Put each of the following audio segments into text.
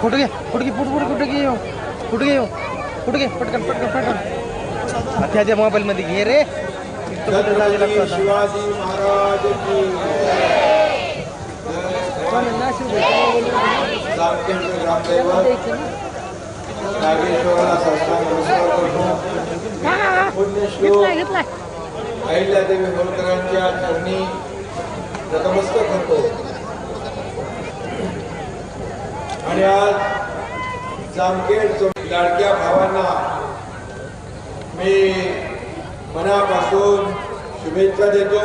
हे फोटो घे फोटो घे फोटो फोटो फोटो घे येऊ फोटो घे येऊ फोटो घे पटकन पटकन पटकन. आता ह्याच्या मोबाईलमध्ये घे रे. फोटो. शिवाजी महाराज अहिल्यादेवी होळकरांच्या चरणी नतमस्तक करतो आणि आज जामखेड लाडक्या भावांना मी मनापासून शुभेच्छा देतो.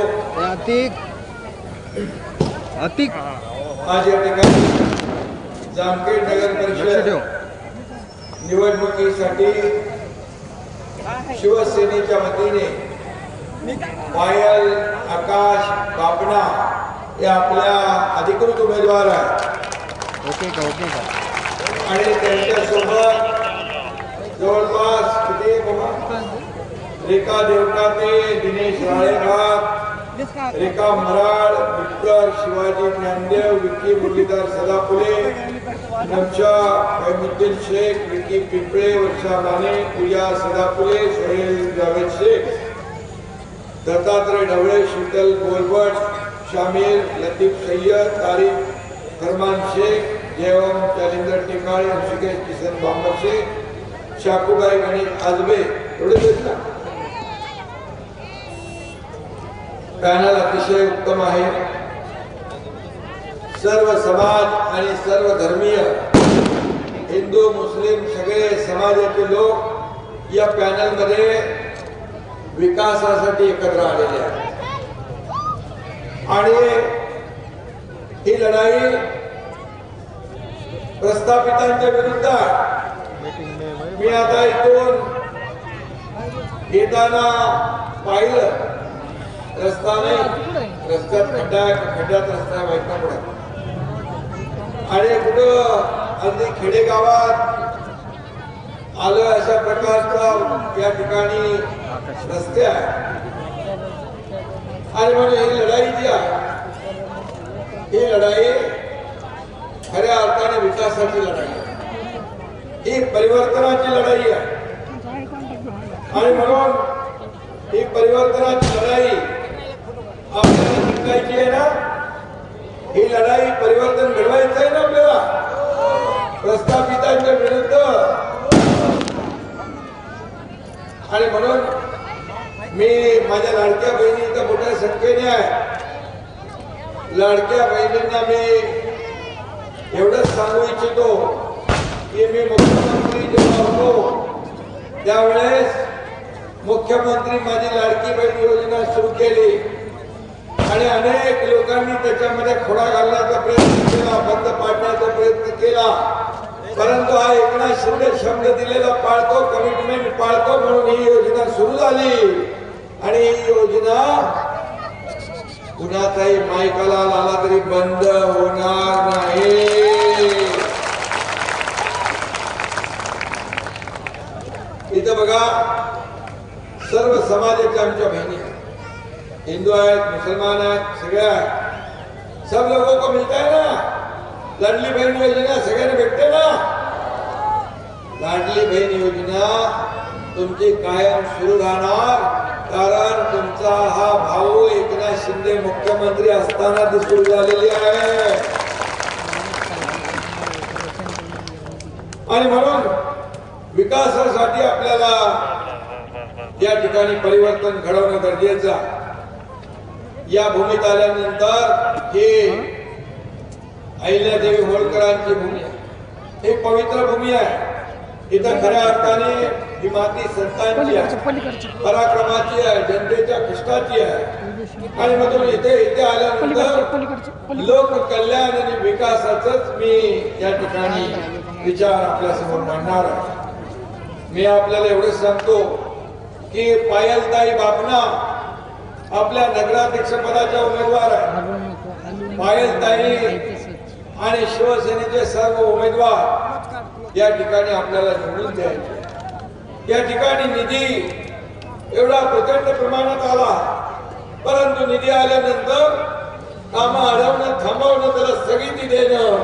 आज या ठिकाणी जामखेड नगर परिषद निवडणुकीसाठी शिवसेनेच्या वतीने पायल आकाश बापणा हे आपल्या अधिकृत उमेदवार आहेत. ओके का ओके का? आणि त्यांच्यासोबत जवळपास किती Rekha Devkate Dinesh Raleghat Rekha Maral Victor Shivaji Dnyandev Vicky Muralidhar Sadaphule Namsha Kaimuddin Shaikh Vicky Pimple Varsha Mane Pooja Sadaphule Sohel Javed Shaikh Dattatray Dhavale Sheetal Golbat Shamir Latif Sayyad Tarif Farman Shaikh देवम जालिंदर टिकाळे ऋषिकेश किसन बांबर शाकूबाई गणेश आजबे एवढे ना. Panel अतिशय उत्तम आहे. सर्व समाज आणि सर्व धर्मीय हिंदू मुस्लिम सगळे समाजाचे लोक या पॅनलमध्ये विकासासाठी एकत्र आलेले आहेत. आणि ही लढाई प्रस्थापितांच्या विरुद्ध मी आता इथून येताना पाहिलं रस्ता नाही रस्त्यात खड्डा खड्ड्यात रस्ता व्हायचा पडत आणि कुठं अगदी खेडेगावात आलं अशा प्रकारचा या ठिकाणी रस्ते आहे. आणि म्हणजे ही लढाई जी आहे ही लढाई खऱ्या अर्थाने विकासाची लढाई आहे. ही परिवर्तनाची लढाई आहे. आणि म्हणून ही परिवर्तनाची लढाई आपल्याला जिंकायची आहे ना ही लढाई परिवर्तन घडवायचं आहे ना आपल्याला? प्रस्थापितांच्या विरुद्ध. आणि म्हणून मी माझ्या लाडक्या बहिणी इथं मोठ्या संख्येने आहे. लाडक्या बहिणींना मी एवढंच सांगू इच्छितो की मी मुख्यमंत्री जेव्हा होतो त्यावेळेस मुख्यमंत्री माझी लाडकी बहीण योजना सुरू केली. आणि अनेक लोकांनी त्याच्यामध्ये खोडा घालण्याचा प्रयत्न केला बंद पाडण्याचा प्रयत्न केला. परंतु हा एकनाथ शिंदे शब्द दिलेला पाळतो कमिटमेंट पाळतो म्हणून ही योजना सुरू झाली. आणि ही योजना कुणाचाही मायकाला आला तरी बंद होणार नाही. इथं बघा सर्व समाजाच्या आमच्या बहिणी आहेत. हिंदू आहेत मुसलमान आहेत सगळ्या आहेत. सब लोगों को मिलता ना? लाडली बहीण योजना सगळ्यांना भेटते ना? लाडली बहीण योजना तुमची कायम सुरू राहणार. कारण तुमचा हा भाऊ एकनाथ शिंदे मुख्यमंत्री असताना ती सुरू झालेली आहे. आणि म्हणून विकासासाठी आपल्याला या ठिकाणी परिवर्तन घडवणं गरजेचं आहे. या भूमीत आल्यानंतर हे अहिल्यादेवी होळकरांची भूमी आहे हे पवित्र भूमी आहे. इथं खऱ्या अर्थाने ही माती संतांची आहे. पराक्रमाची आहे जनतेच्या कष्टाची आहे. आणि मग इथे इथे आल्यानंतर लोक कल्याण आणि विकासाच मी या ठिकाणी विचार आपल्यासमोर मांडणार आहे. मी आपल्याला एवढंच सांगतो की पायलताई बापना आपल्या नगराध्यक्ष पदाच्या उमेदवार आहे. पायलताई आणि शिवसेनेचे सर्व उमेदवार या ठिकाणी आपल्याला निवडून द्यायचे. या ठिकाणी निधी एवढा प्रचंड प्रमाणात आला. परंतु निधी आल्यानंतर कामं अडवणं थांबवणं त्याला स्थगिती देणं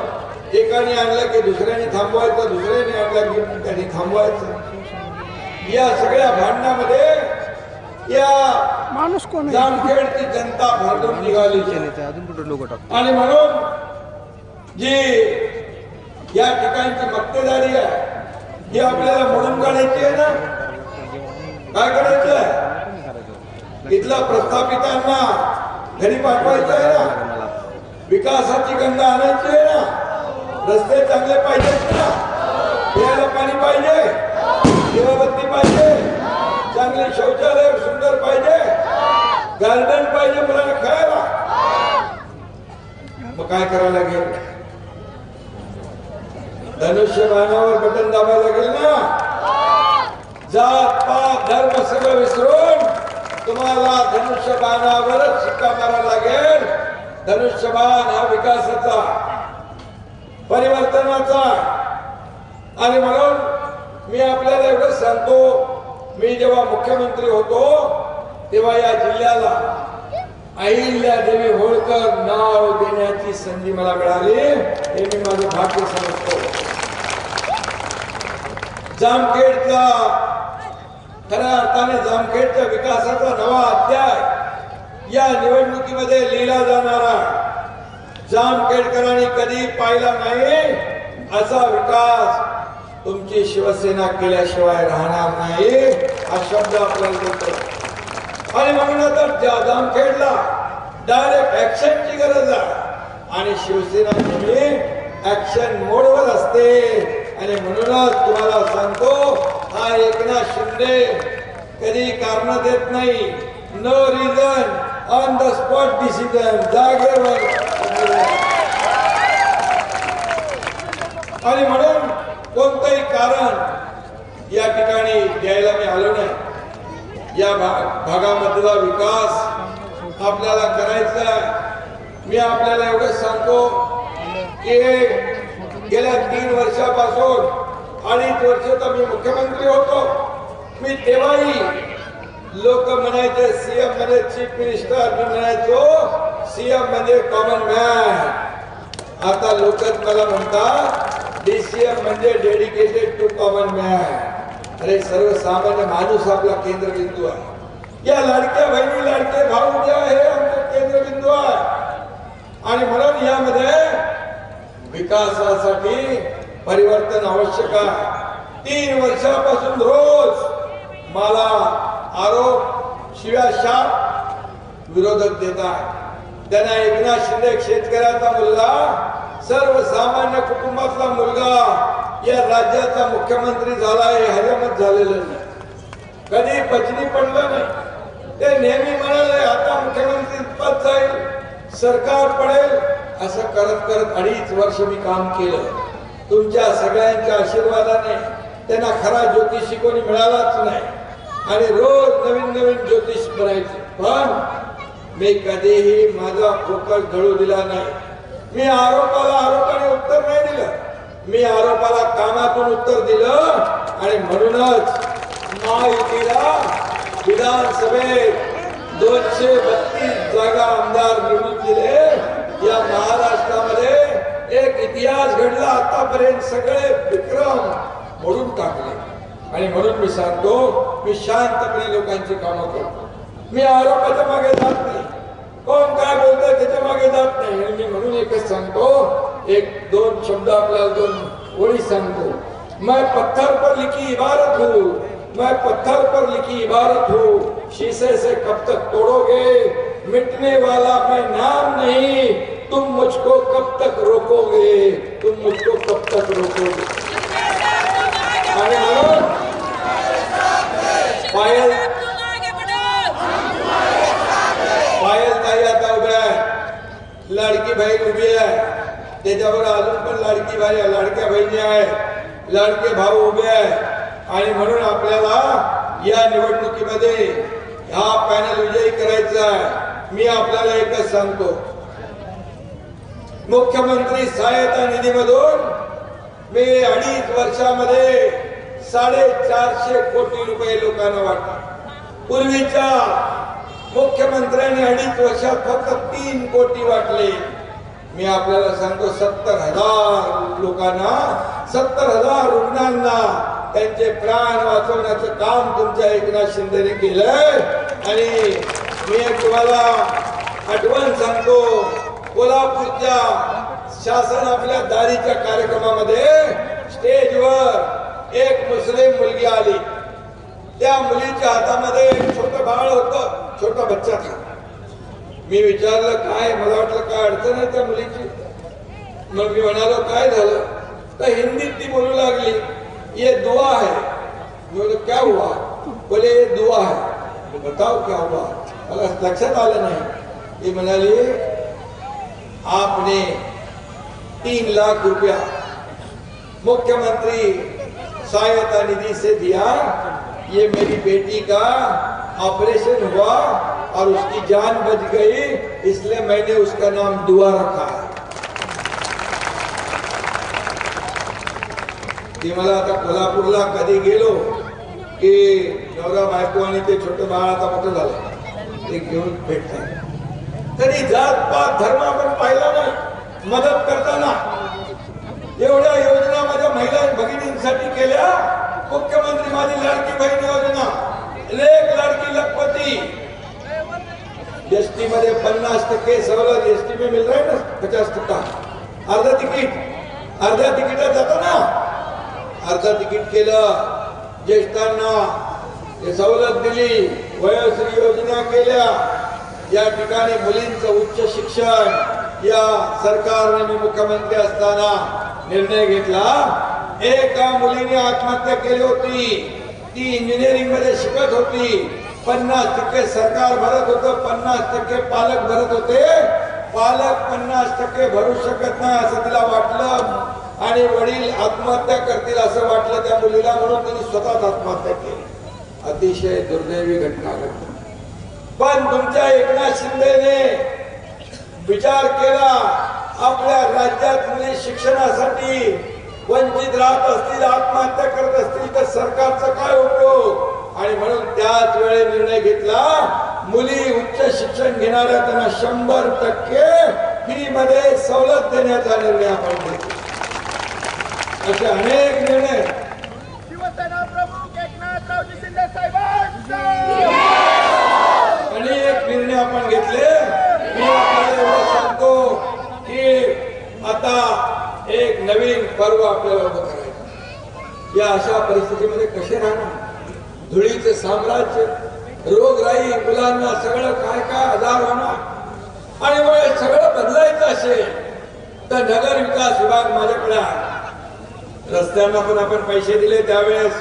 एकाने आणलं की दुसऱ्याने थांबवायचं दुसऱ्याने आणलं की त्याने थांबवायचं. या सगळ्या भांडणामध्ये या माणूस कोण जामखेडची जनता भांडून निघाली. आणि म्हणून जी या ठिकाणची मक्तेदारी आहे हे आपल्याला म्हणून काढायची आहे ना? काय करायचं आहे? इथला प्रस्थापितांना घरी पाठवायचं आहे ना? विकासाची गंगा आणायची आहे ना? रस्ते चांगले पाहिजेत ना? प्यायला पाणी पाहिजे? दिवाबत्ती पाहिजे? चांगले शौचालय सुंदर पाहिजे? गार्डन पाहिजे मुलांना खेळायला? मग काय करायला लागेल? धनुष्य बाणावर बटन दाबायला लागेल ना? जात पात धर्म सगळं विसरून तुम्हाला धनुष्य बाणावरच शिक्का मारायला लागेल. धनुष्यबाण हा विकासाचा परिवर्तनाचा. आणि म्हणून मी आपल्याला एवढं सांगतो मी जेव्हा मुख्यमंत्री होतो तेव्हा या जिल्ह्याला अहिल्या देवी होळकर नाव देण्याची संधी मला मिळाली. हे मी माझं भाग्य समजतो. जामखेडचा खऱ्या अर्थाने जामखेडच्या विकासाचा नवा अध्याय या निवडणुकीमध्ये लिहिला जाणारा जामखेडकरांनी कधी पाहिला नाही असा विकास तुमची शिवसेना केल्याशिवाय राहणार नाही हा शब्द आपल्याला देतो. आणि म्हणून आता जामखेडला डायरेक्ट ऍक्शनची गरज आहे आणि शिवसेना नेहमी ऍक्शन मोडवर असते. आणि म्हणूनच तुम्हाला सांगतो हा एकनाथ शिंदे कधी कारण देत नाही. No reason on the spot decision जागेवर. आणि म्हणून कोणतंही कारण या ठिकाणी द्यायला मी आलो नाही. या भाग भागामधला विकास आपल्याला करायचा आहे. मी आपल्याला एवढंच सांगतो की गेल्या तीन वर्षापासून अडीच वर्ष तर मी मुख्यमंत्री होतो. मी तेव्हाही लोक म्हणायचे सीएममध्ये चीफ मिनिस्टर मी म्हणायचो सीएम म्हणजे कॉमन मॅन आता लोक मला म्हणतात डीसीएम म्हणजे डेडिकेटेड टू कॉमन मॅन अरे सर्वसामान्य माणूस आपला केंद्रबिंदू आहे. या लाडक्या बहिणी लाडके भाऊ जे आहे आमचे केंद्रबिंदू आहे आणि म्हणून यामध्ये विकासासाठी परिवर्तन आवश्यक आहे. तीन वर्षापासून रोज मला आरोप शिव्या शाप विरोधक देतात त्यांना एकनाथ शिंदे शेतकऱ्याचा मुलगा सर्वसामान्य कुटुंबातला मुलगा या राज्याचा मुख्यमंत्री झाला हे हरमत झालेलं नाही. कधी पचनी पडलं नाही. ते नेहमी म्हणाले आता मुख्यमंत्री पद जाईल सरकार पडेल असं करत करत अडीच वर्ष मी काम केलं. तुमच्या सगळ्यांच्या आशीर्वादाने त्यांना खरा ज्योतिषी कोणी मिळालाच नाही. आणि रोज नवीन नवीन ज्योतिष बनायचे. पण मी कधीही माझा फोकस ढळू दिला नाही. मी आरोपाला आरोपाने उत्तर नाही दिलं. मी आरोपाला कामातून उत्तर दिलं. आणि म्हणूनच महायुतीला विधानसभेत दोनशे बत्तीस जागा आमदार निवडून दिले. या महाराष्ट्रामध्ये एक इतिहास घडला आतापर्यंत सगळे विक्रम मोडून टाकले. आणि म्हणून मी सांगतो मी शांतपणे लोकांची कामं करतो. मी आरोपाच्या मागे जात नाही. कोण काय बोलतोय त्याच्यामागे जात नाही. आणि मी म्हणून एकच सांगतो एक दोन शब्द आपल्याला दोन ओळी सांगतो. मैं पत्थर पर लिखी इबारत हूँ मैं पत्थर पर लिखी इबारत हूँ। शीशे से कब तक तोड़ोगे? मिटने वाला मैं नाम नहीं तुम मुझको कब तक रोकोगे? तुम मुझको कब तक रोकोगे? आणि म्हणून पायल। पायल ताई आता उभ्या आहे लाडकी बहीण उभी आहे त्याच्यावर अजून पण लाडकी बाई आहे, लाडक्या बहिणी आहे लाडके भाऊ उभे हो आहे आणि म्हणून आपल्याला। या निवडणुकीमध्ये हा पॅनल विजयी करायचा आहे. मी आपल्याला एकच सांगतो. मुख्यमंत्री सहायता निधीमधून मी अडीच वर्षामध्ये साडेचारशे कोटी रुपये लोकांना वाटले पूर्वीच्या मुख्यमंत्र्यांनी अडीच वर्षात फक्त तीन कोटी वाटले. मी आपल्याला सांगतो सत्तर हजार लोकांना सत्तर हजार रुग्णांना त्यांचे प्राण वाचवण्याचं काम तुमच्या एकनाथ शिंदेने केलंय. आणि मी तुम्हाला आठवण सांगतो कोल्हापूरच्या शासन आपल्या दारीच्या कार्यक्रमामध्ये स्टेजवर एक मुस्लिम मुलगी आली. त्या मुलीच्या हातामध्ये एक बाळ होतं छोटा बच्चा था. मी विचारलं काय? मला वाटलं काय अडचण आहे त्या मुलीची? मग मी म्हणालो काय झालं? तर हिंदीत ती बोलू लागली ये दुआ है. मी क्या हुआ? बोले ये दुआ है. बताओ क्या हुआ? मला लक्षात आलं नाही. ती म्हणाली आपने तीन लाख रुपया मुख्यमंत्री सहायता निधि से दिया। ये मेरी बेटी का ऑपरेशन हुआ और उसकी जान बच गई, इसलिए मैंने उसका नाम दुआ रखा है। ती कधी गेलो की नवरा बायको आणि ते छोटं बाळ आता मोठं झालं ते कधी जात पात धर्म आपण पाहिला नाही. मदत करताना. एवढ्या योजना माझ्या महिला भगिनींसाठी केल्या. मुख्यमंत्री माझी लाडकी बहीण योजना. लेख लाडकी लखपती. एसटी मध्ये पन्नास टक्के सवलत एसटी में मिल रहा है ना? पचास टक्का. अर्धा तिकीट. अर्ध्या तिकिटात जातो ना? अर्धा तिकीट केलं. ज्येष्ठांना सवलत दिली. वयोश्री योजना केल्या. या ठिकाणी मुलींचं उच्च शिक्षण या सरकारने मुख्यमंत्री असताना निर्णय घेतला. एका मुलीने आत्महत्या केली होती. ती इंजिनिअरिंगमध्ये शिकत होती. पन्नास टक्के सरकार भरत होतं पन्नास टक्के पालक भरत होते. पालक पन्नास टक्के भरू शकत नाही असं तिला वाटलं. आणि वडील आत्महत्या करतील असं वाटलं त्या मुलीला म्हणून तिने स्वतःच आत्महत्या केली. अतिशय दुर्दैवी घटना घडली. पण तुमच्या एकनाथ शिंदेने विचार केला आपल्या राज्यात मुली शिक्षणासाठी वंचित राहत असतील आत्महत्या करत असतील तर सरकारचा काय उपयोग? आणि म्हणून त्याच वेळे निर्णय घेतला मुली उच्च शिक्षण घेणाऱ्या त्यांना शंभर टक्के फी मध्ये सवलत देण्याचा निर्णय आपण घेतला. असे अनेक निर्णय. शिवसेना प्रमुख एकनाथरावजी शिंदे साहेबांचा! अनेक घेतले मी आपल्याला एवढं सांगतो की आता एक नवीन पर्व आपल्याला उभं करायचं या अशा परिस्थितीमध्ये कसे राहणार? धुळीचे साम्राज्य रोगराई मुलांना सगळं काय काय आजार होणार? आणि मग सगळं बदलायचं असेल तर नगर विकास विभाग माझ्याकडे आहे. रस्त्यांना पण आपण पैसे दिले त्यावेळेस.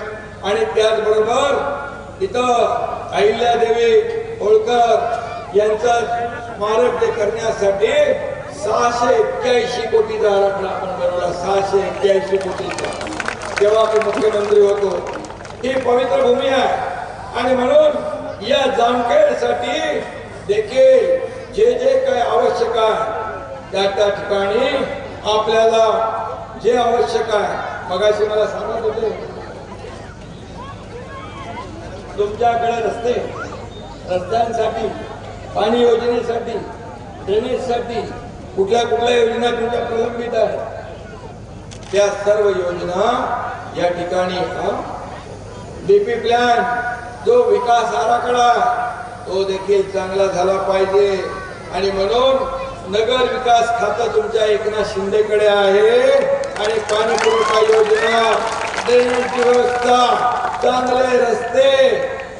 आणि त्याचबरोबर इथं अहिल्यादेवी होळकर यांचं स्मारक ते करण्यासाठी सहाशे एक्क्याऐंशी कोटीचा आराखडा आपण बनवला. सहाशे एक्क्याऐंशी कोटीचा तेव्हा मी मुख्यमंत्री होतो ही पवित्र भूमी आहे. आणि म्हणून या जामखेडसाठी देखील जे जे काही आवश्यक आहे त्या त्या ठिकाणी आपल्याला जे आवश्यक आहे मगाशी मला सांगत होते. तुमच्याकडे रस्ते रस्त्यांसाठी पाणी योजनेसाठी ड्रेनेजसाठी कुठल्या कुठल्या योजना तुमच्या प्रलंबित आहेत? त्या सर्व योजना या ठिकाणी बीपी प्लॅन जो विकास आराखडा तो देखील चांगला झाला पाहिजे. आणि म्हणून नगर विकास खातं तुमच्या एकनाथ शिंदेकडे आहे. आणि पाणी पुरवठा योजना ड्रेनेजची व्यवस्था चांगले रस्ते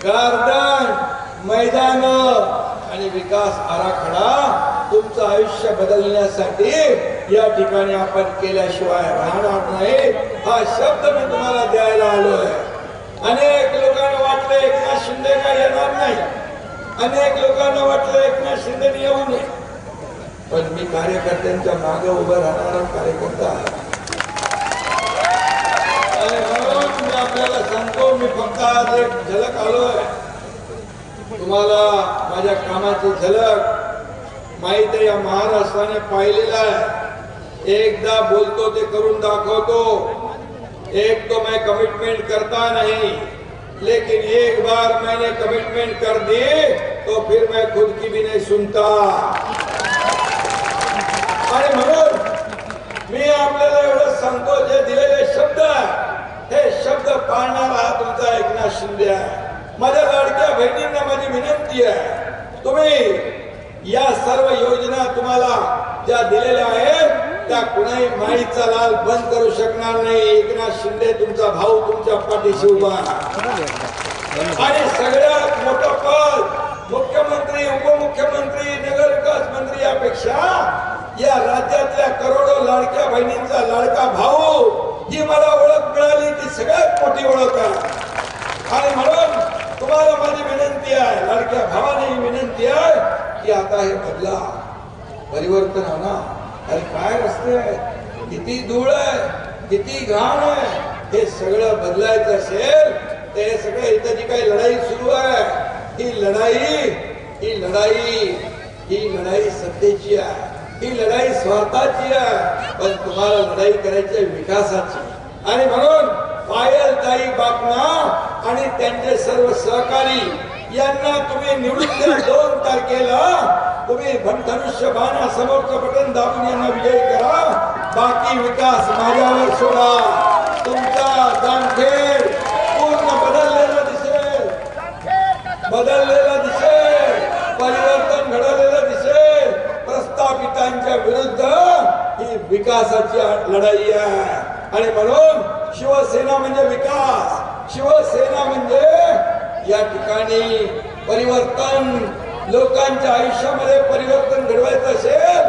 गार्डन मैदान आणि विकास आराखडा तुमचं आयुष्य बदलण्यासाठी या ठिकाणी आपण केल्याशिवाय राहणार नाही. हा शब्द मी तुम्हाला द्यायला आलोय अनेक लोकांना वाटलं एकनाथ शिंदे काय येणार नाही. अनेक लोकांना वाटलं एकनाथ शिंदे येऊ नये. पण मी कार्यकर्त्यांच्या मागे उभं राहणारा कार्यकर्ता आहे. आणि म्हणून मी आपल्याला सांगतो मी फक्त आज एक झलक आलोय. तुम्हाला माझ्या कामाची झलक माहिती या महाराष्ट्राने पाहिलेला आहे. एकदा बोलतो ते करून दाखवतो. एक तो मैं कमिटमेंट करता नहीं. लेकिन एक बार मैंने कमिटमेंट कर दी तो फिर मैं खुद की भी नहीं सुनता. आणि म्हणून मी आपल्याला एवढं सांगतो जे दिलेले शब्द हे शब्द पाळणारा हा तुमचा एकनाथ शिंदे आहे. माझ्या लाडक्या बहिणींना माझी विनंती आहे. तुम्ही या सर्व योजना तुम्हाला ज्या दिलेल्या आहेत त्या कुणाही माळीचा लाल बंद करू शकणार नाही. एकनाथ शिंदे तुमचा भाऊ तुमच्या पाठीशी उभा आणि सगळ्यात मोठ पद मुख्यमंत्री उपमुख्यमंत्री नगरविकास मंत्री यापेक्षा या राज्यातल्या करोडो लाडक्या बहिणींचा लाडका भाऊ ही मला ओळख मिळाली ती सगळ्यात मोठी ओळख आहे. आणि म्हणून तुम्हाला माझी विनंती आहे लाडक्या भावाने ही विनंती आहे की आता हे बदला. परिवर्तन होणार अरे काय रस्ते आहेत? किती धूळ आहे? किती घाण आहे? हे सगळं बदलायचं असेल ते सगळं इथं जी काही लढाई सुरू आहे ही लढाई ही लढाई ही लढाई सत्तेची आहे. ही लढाई स्वार्थाची आहे. पण तुम्हाला लढाई करायची आहे विकासाची. आणि म्हणून पायल ताई बापना आणि त्यांचे सर्व सहकारी यांना तुम्ही निवडून दोन तारखेला तुम्ही धनुष्य बाणा समोरचं बटन दाबून यांना विजयी करा. बाकी विकास माझ्यावर सोडा. तुमचा दानखेड पूर्ण बदललेला दिसेल. बदललेला दिसेल. परिवर्तन घडवलेलं दिसेल. प्रस्थापितांच्या विरुद्ध ही विकासाची लढाई आहे. आणि म्हणून शिवसेना म्हणजे विकास. शिवसेना म्हणजे या ठिकाणी परिवर्तन. लोकांच्या आयुष्यामध्ये परिवर्तन घडवायचं असेल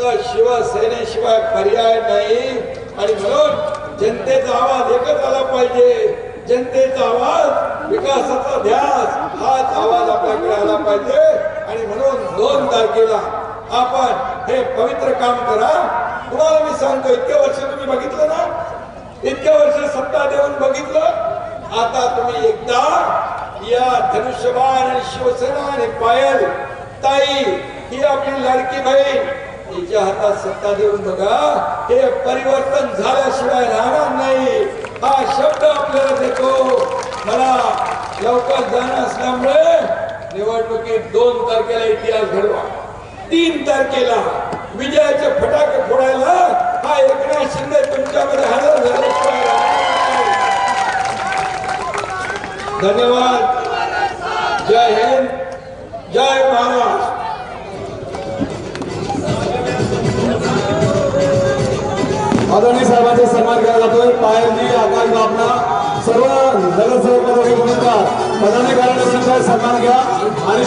तर शिवसेनेशिवाय पर्याय नाही. आणि म्हणून जनतेचा आवाज एकच आला पाहिजे. जनतेचा आवाज विकासाचा ध्यास हाच आवाज आपल्याकडे आला पाहिजे. आणि म्हणून दोन तारखेला आपण हे पवित्र काम करा. तुम्हाला मी सांगतो इतके वर्ष तुम्ही बघितलं ना? इतक्या वर्ष सत्ता देऊन बघितलं आता तुम्ही एकदा या धनुष्यबाण आणि शिवसेना आणि पायल ताई ही आपली लाडकी बहीण तिच्या हातात सत्ता देऊन बघा हे परिवर्तन झाल्याशिवाय राहणार नाही. हा शब्द आपल्याला देतो. मला लवकर जाणं असल्यामुळे निवडणुकीत दोन तारखेला इतिहास घडवा. तीन तारखेला विजयाचे फटाके फोडायला हा एकनाथ शिंदे तुमच्यामध्ये हजर झाल्याशिवाय राहणार नाही. धन्यवाद. जय हिंद. जय महाराष्ट्र. आदरणीय साहेबांचा सन्मान केला जातोय. पायलजी आकाश बाबना सर्व पदाधिकाऱ्यांचा सन्मान घ्या. आणि